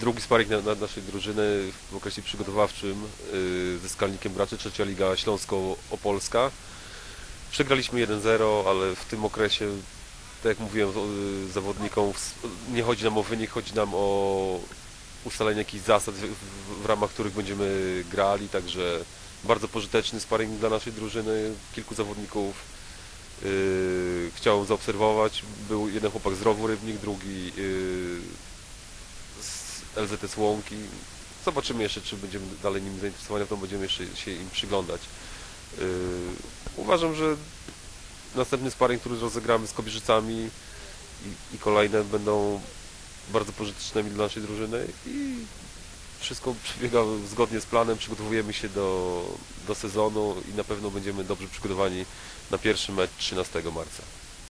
Drugi sparring na, na naszej drużyny w okresie przygotowawczym yy, ze Skalnikiem Braczy, trzecia liga Śląsko-Opolska. Przegraliśmy 1-0, ale w tym okresie, tak jak mówiłem yy, zawodnikom, nie chodzi nam o wynik, chodzi nam o ustalenie jakichś zasad, w, w, w ramach których będziemy grali, także bardzo pożyteczny sparring dla naszej drużyny. Kilku zawodników yy, chciałem zaobserwować. Był jeden chłopak z Rowu Rybnik, drugi yy, LZS Łąki. Zobaczymy jeszcze, czy będziemy dalej nimi zainteresowani, to będziemy jeszcze się im przyglądać. Yy, uważam, że następny sparring, który rozegramy z Kobierzycami i, i kolejne będą bardzo pożytecznymi dla naszej drużyny i wszystko przebiega zgodnie z planem, przygotowujemy się do, do sezonu i na pewno będziemy dobrze przygotowani na pierwszy mecz 13 marca.